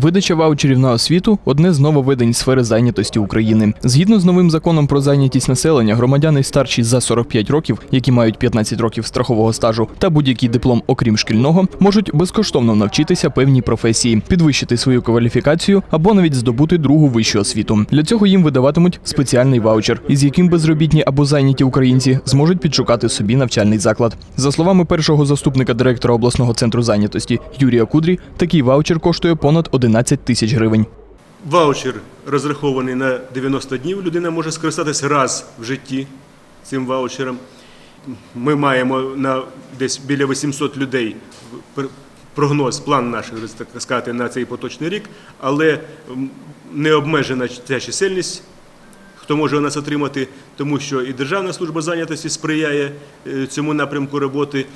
Видача ваучерів на освіту одне з нововведень сфери зайнятості України. Згідно з новим законом про зайнятість населення, громадяни старші за 45 років, які мають 15 років страхового стажу та будь-який диплом, окрім шкільного, можуть безкоштовно навчитися певній професії, підвищити свою кваліфікацію або навіть здобути другу вищу освіту. Для цього їм видаватимуть спеціальний ваучер, із яким безробітні або зайняті українці зможуть підшукати собі навчальний заклад. За словами першого заступника директора обласного центру зайнятості Юрія Кудрі, такий ваучер коштує понад 11 тисяч гривень. Ваучер розрахований на 90 днів. Людина може скористатись раз в житті цим ваучером. Ми маємо на десь біля 800 людей прогноз, план наш, так сказати, на цей поточний рік, але не обмежена ця чисельність. Хто може у нас отримати, тому що і Державна служба зайнятості сприяє е, цьому напрямку роботи.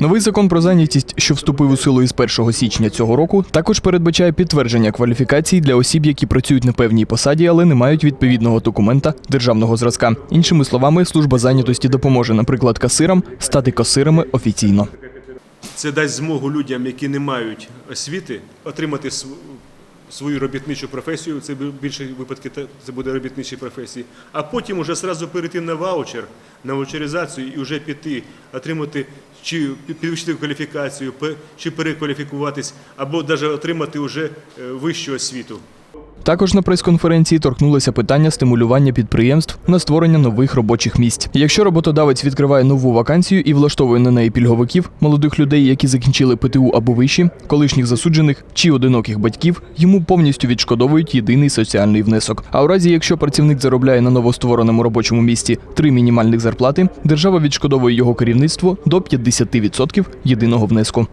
Новий закон про зайнятість, що вступив у силу із 1 січня цього року, також передбачає підтвердження кваліфікацій для осіб, які працюють на певній посаді, але не мають відповідного документа державного зразка. Іншими словами, служба зайнятості допоможе, наприклад, касирам стати касирами офіційно. Це дасть змогу людям, які не мають освіти, отримати свою робітничу професію. Це більше випадки це буде робітничі професії. А потім уже зразу перейти на ваучер, на ваучеризацію і вже піти, отримати чи пі- підвищити кваліфікацію, чи перекваліфікуватись, або навіть отримати вже е, вищу освіту. Також на прес-конференції торкнулося питання стимулювання підприємств на створення нових робочих місць. Якщо роботодавець відкриває нову вакансію і влаштовує на неї пільговиків, молодих людей, які закінчили ПТУ або вищі, колишніх засуджених чи одиноких батьків, йому повністю відшкодовують єдиний соціальний внесок. А у разі, якщо працівник заробляє на новоствореному робочому місці три мінімальних зарплати, держава відшкодовує його керівництво до 50% єдиного внеску.